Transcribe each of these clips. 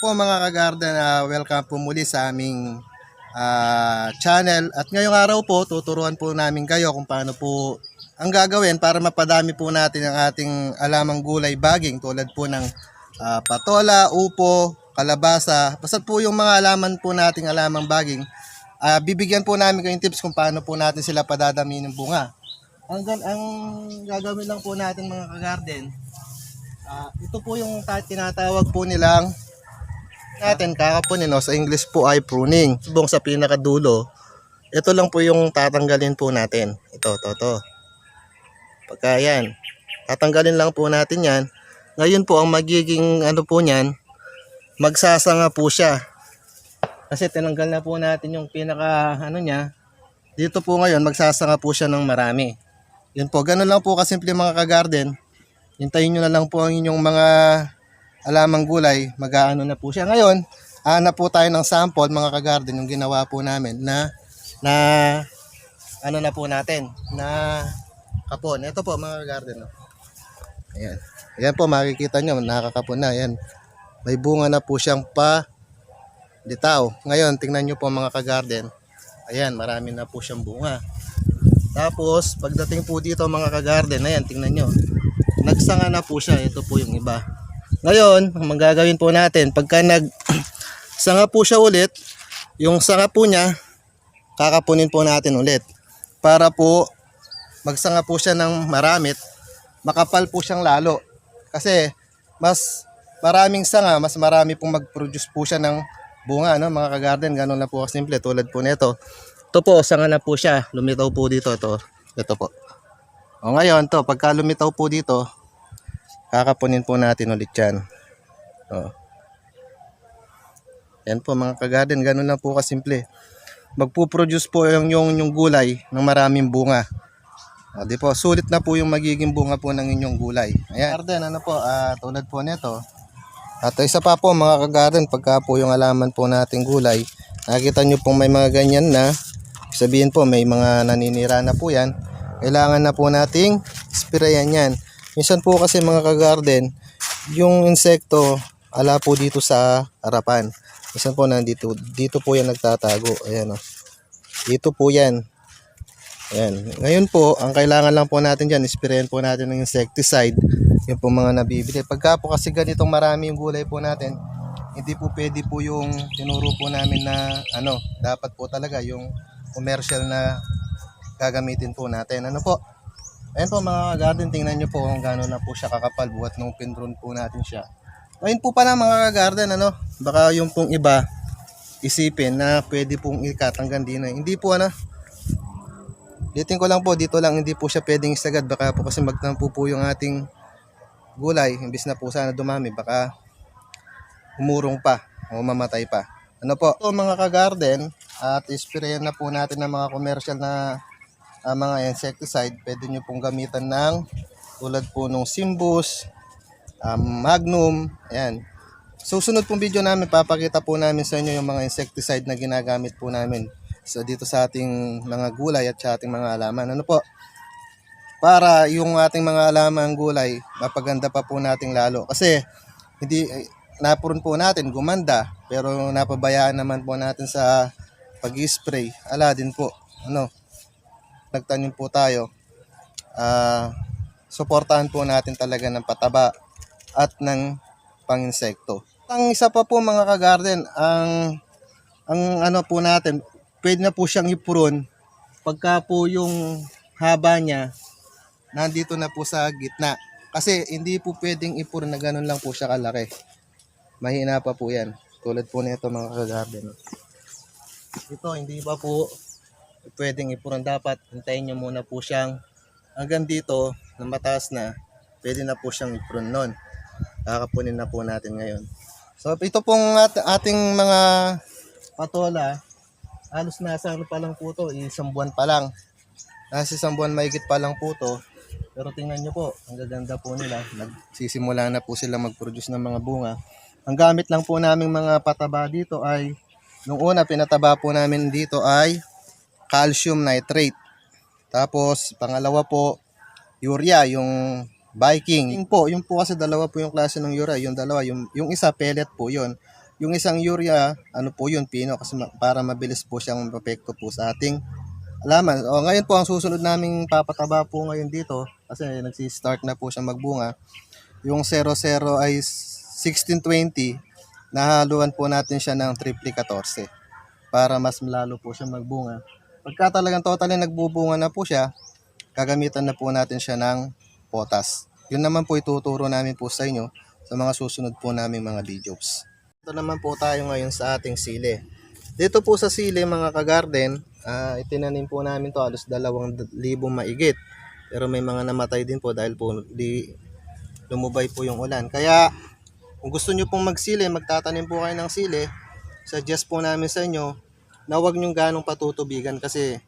po mga kagarden, ah, welcome po muli sa aming ah, channel. At ngayong araw po, tuturuan po namin kayo kung paano po ang gagawin para mapadami po natin ang ating alamang gulay baging tulad po ng ah, patola, upo, kalabasa. Basta po yung mga alaman po nating alamang baging, ah, bibigyan po namin kayong tips kung paano po natin sila padadami ng bunga. Ang, ang gagawin lang po natin mga kagarden, Ah, ito po yung ta- tinatawag po nilang natin kakapunin no? sa English po ay pruning. Subong sa pinakadulo, ito lang po yung tatanggalin po natin. Ito, to, to. Pagka yan, tatanggalin lang po natin yan. Ngayon po, ang magiging ano po niyan, magsasanga po siya. Kasi tinanggal na po natin yung pinaka ano niya. Dito po ngayon, magsasanga po siya ng marami. Yun po, ganun lang po kasimple mga kagarden. Hintayin nyo na lang po ang inyong mga alamang gulay. Mag-aano na po siya. Ngayon, hanap po tayo ng sample mga kagarden yung ginawa po namin na na ano na po natin na kapon. Ito po mga kagarden. No? Ayan. Ayan po makikita nyo nakakapon na. Ayan. May bunga na po siyang pa ditaw. Ngayon, tingnan nyo po mga kagarden. Ayan, marami na po siyang bunga. Tapos, pagdating po dito mga kagarden, ayan, tingnan nyo. Nagsanga na po siya. Ito po yung iba. Ngayon, ang magagawin po natin, pagka nag sanga po siya ulit, yung sanga po niya, kakapunin po natin ulit. Para po, magsanga po siya ng maramit, makapal po siyang lalo. Kasi, mas maraming sanga, mas marami pong mag-produce po siya ng bunga, no? mga kagarden, ganun na po kasimple, tulad po nito. Ito po, sanga na po siya, lumitaw po dito, ito, ito po. O ngayon, to, pagka lumitaw po dito, kakapunin po natin ulit yan. O. Yan po mga kagarden, ganun lang po kasimple. Magpuproduce po yung, yung, yung gulay ng maraming bunga. O, di po, sulit na po yung magiging bunga po ng inyong gulay. Ayan. Garden, ano po, ah, tulad po nito. At isa pa po mga kagarden, pagka po yung alaman po nating gulay, nakikita nyo pong may mga ganyan na, sabihin po may mga naninira na po yan, kailangan na po nating sprayan yan. Minsan po kasi mga kagarden, yung insekto, ala po dito sa harapan. Minsan po nandito, dito po yan nagtatago. Ayan o. Dito po yan. Ayan. Ngayon po, ang kailangan lang po natin dyan, isprayan po natin ng insecticide. Yung po mga nabibili. Pagka po kasi ganitong marami yung gulay po natin, hindi po pwede po yung tinuro po namin na ano, dapat po talaga yung commercial na gagamitin po natin. Ano po? Ayan po mga garden, tingnan nyo po kung gano'n na po siya kakapal buhat nung pinrun po natin siya. Ayun po pala mga garden, ano, baka yung pong iba isipin na pwede pong ikat hanggang din. Hindi po ano, Ditin ko lang po, dito lang hindi po siya pwedeng isagad. Baka po kasi magtampo po yung ating gulay. Imbis na po sana dumami, baka umurong pa o mamatay pa. Ano po? Ito mga ka-garden at isprayan na po natin ng mga commercial na ah, mga insecticide. Pwede nyo pong gamitan ng tulad po nung Simbus, um, Magnum, ayan. Susunod pong video namin, papakita po namin sa inyo yung mga insecticide na ginagamit po namin sa dito sa ating mga gulay at sa ating mga alaman. Ano po? Para yung ating mga alaman gulay, mapaganda pa po nating lalo. Kasi hindi napurun po natin gumanda, pero napabayaan naman po natin sa pag-spray. Ala din po. Ano? Nagtanim po tayo. Ah, suportahan po natin talaga ng pataba at ng panginsekto. Ang isa pa po mga kagarden, ang ang ano po natin, pwede na po siyang ipurun pagka po yung haba niya nandito na po sa gitna. Kasi hindi po pwedeng ipurun na ganun lang po siya kalaki. Mahina pa po yan. Tulad po nito mga kagarden. Ito hindi pa po pwedeng ipurun. Dapat hintayin nyo muna po siyang hanggang dito na mataas na. Pwede na po siyang ipurun nun. Kakapunin na po natin ngayon. So ito pong at- ating mga patola, halos nasa ano pa lang po to, isang buwan pa lang. Nasa isang buwan mahigit pa lang po to. Pero tingnan nyo po, ang gaganda po nila. Nagsisimula na po sila mag-produce ng mga bunga. Ang gamit lang po namin mga pataba dito ay, nung una pinataba po namin dito ay calcium nitrate. Tapos, pangalawa po, urea, yung Viking. Yung po, yung po kasi dalawa po yung klase ng urea. Yung dalawa, yung, yung isa pellet po yun. Yung isang urea, ano po yun, pino, kasi ma- para mabilis po siyang mapekto po sa ating alaman. O, ngayon po, ang susunod naming papataba po ngayon dito, kasi nagsi-start na po siya magbunga. Yung 00 ay 1620, nahaluan po natin siya ng triple 14 para mas lalo po siya magbunga. Pagka talagang totally nagbubunga na po siya, gagamitan na po natin siya ng potas. Yun naman po ituturo namin po sa inyo sa mga susunod po namin mga videos. Ito naman po tayo ngayon sa ating sili. Dito po sa sili mga kagarden, ah, itinanim po namin to alos dalawang libo maigit. Pero may mga namatay din po dahil po di lumubay po yung ulan. Kaya kung gusto nyo pong magsili, magtatanim po kayo ng sili, suggest po namin sa inyo na huwag nyo ganong patutubigan kasi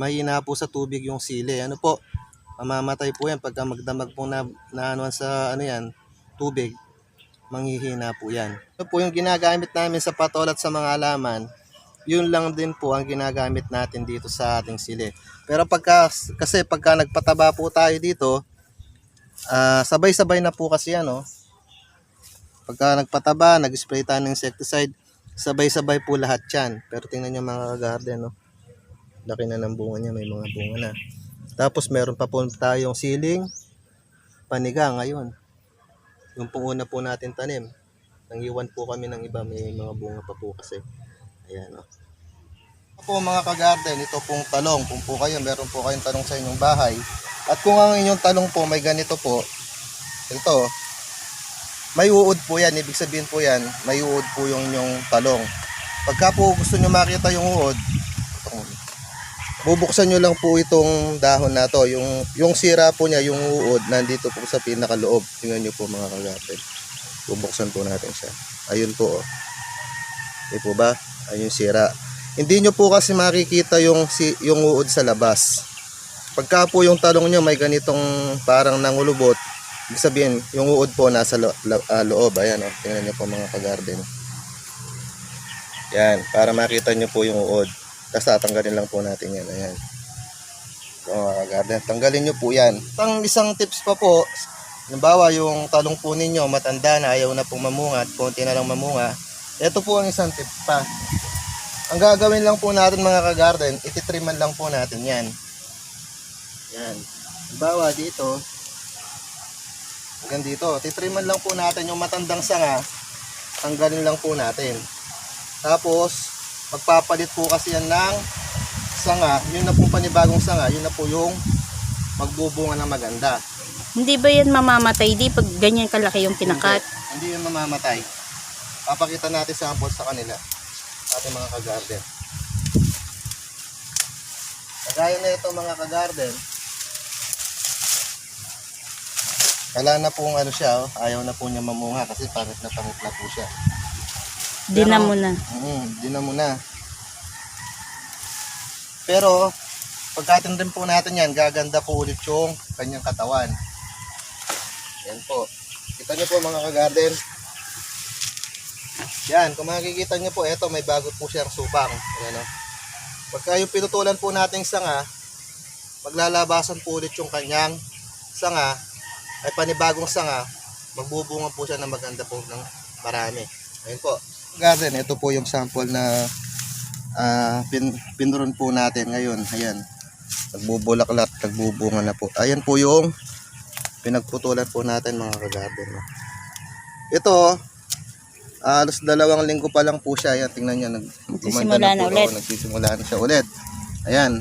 mahina po sa tubig yung sili. Ano po, mamamatay po yan pagka magdamag po na, na anuan sa ano yan, tubig, manghihina po yan. Ito po yung ginagamit namin sa patol at sa mga alaman, yun lang din po ang ginagamit natin dito sa ating sili. Pero pagka, kasi pagka nagpataba po tayo dito, ah, sabay-sabay na po kasi yan, oh. Pagka nagpataba, nag-spray tayo ng insecticide, sabay-sabay po lahat yan. Pero tingnan nyo mga garden, no? Laki na ng bunga niya, may mga bunga na. Tapos meron pa po tayong siling paniga ngayon. Yung pong una po natin tanim. Nangiwan po kami ng iba, may mga bunga pa po kasi. Ayan, no? Ito po mga kagarden, ito pong talong. Kung po kayo, meron po kayong talong sa inyong bahay. At kung ang inyong talong po may ganito po, ito, may uod po yan. Ibig sabihin po yan, may uod po yung inyong talong. Pagka po gusto nyo makita yung uod, bubuksan nyo lang po itong dahon na to. Yung, yung sira po niya, yung uod, nandito po sa pinakaloob. Tingnan nyo po mga kagapin. Bubuksan po natin siya. Ayun po. Oh. Di po ba? Ayun sira. Hindi nyo po kasi makikita yung, yung uod sa labas. Pagka po yung talong nyo may ganitong parang nangulubot, ibig sabihin, yung uod po nasa lo, lo- ah, loob. Ayan, oh. tingnan nyo po mga kagarden. Yan, para makita nyo po yung uod. Tapos tatanggalin lang po natin yan. Ayan. So, mga kagarden, tanggalin nyo po yan. Isang, isang tips pa po, halimbawa yung talong po ninyo, matanda na, ayaw na pong mamunga, at konti na lang mamunga. Ito po ang isang tip pa. Ang gagawin lang po natin mga kagarden, ititriman lang po natin yan. Yan. Halimbawa dito, hanggang dito, titriman lang po natin yung matandang sanga, tanggalin lang po natin. Tapos, magpapalit po kasi yan ng sanga, yun na pong panibagong sanga, yun na po yung magbubunga na maganda. Hindi ba yan mamamatay di pag ganyan kalaki yung pinakat? Hindi, hindi yun mamamatay. Papakita natin sample sa kanila. Ating mga kagarden. Kagaya na ito mga kagarden. Wala na pong ano siya, oh. ayaw na po niya mamunga kasi pangit na pangit na po siya. Di na mo na. Mm, di na muna. Pero, pagkatin din po natin yan, gaganda po ulit yung kanyang katawan. Yan po. Kita niyo po mga kagarden. Yan, kung makikita niyo po, eto may bago po siyang subang. Ayan o. Pagka yung pinutulan po nating sanga, maglalabasan po ulit yung kanyang sanga, ay panibagong sanga, magbubunga po siya ng maganda po ng marami. Ayun po. Garden, ito po yung sample na ah pin, pinron po natin ngayon. Ayan. Nagbubulaklat, nagbubunga na po. Ayan po yung pinagputulan po natin mga kagarden. Ito, ah, alos dalawang linggo pa lang po siya. Ayan, tingnan nyo. Nag, Nagsisimula na po, ulit. nagsisimula na siya ulit. Ayan.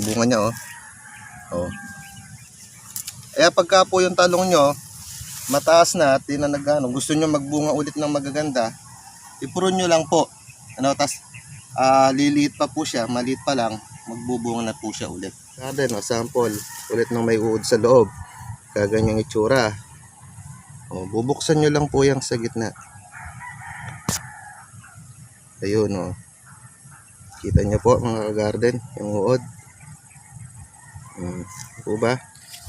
Bunga niya, oh. Oh. Kaya pagka po yung talong nyo, mataas na at nagano, gusto nyo magbunga ulit ng magaganda, ipurun nyo lang po. Ano, tas ah, liliit pa po siya, maliit pa lang, magbubunga na po siya ulit. Garden, oh, sample, ulit ng may uod sa loob. Kaganyang itsura. O, bubuksan nyo lang po yung sa gitna. Ayun, oh. Kita nyo po mga garden, yung uod. Hmm, po ba?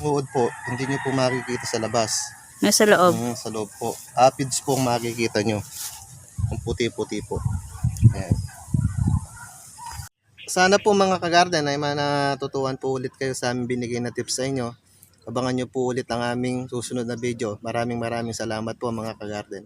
Uod po, hindi nyo po makikita sa labas. Nasa loob. Mm, sa loob po. Apids po ang makikita nyo. Ang puti-puti po. Ayan. Sana po mga kagarden ay manatutuhan po ulit kayo sa aming binigay na tips sa inyo. Abangan nyo po ulit ang aming susunod na video. Maraming maraming salamat po mga kagarden.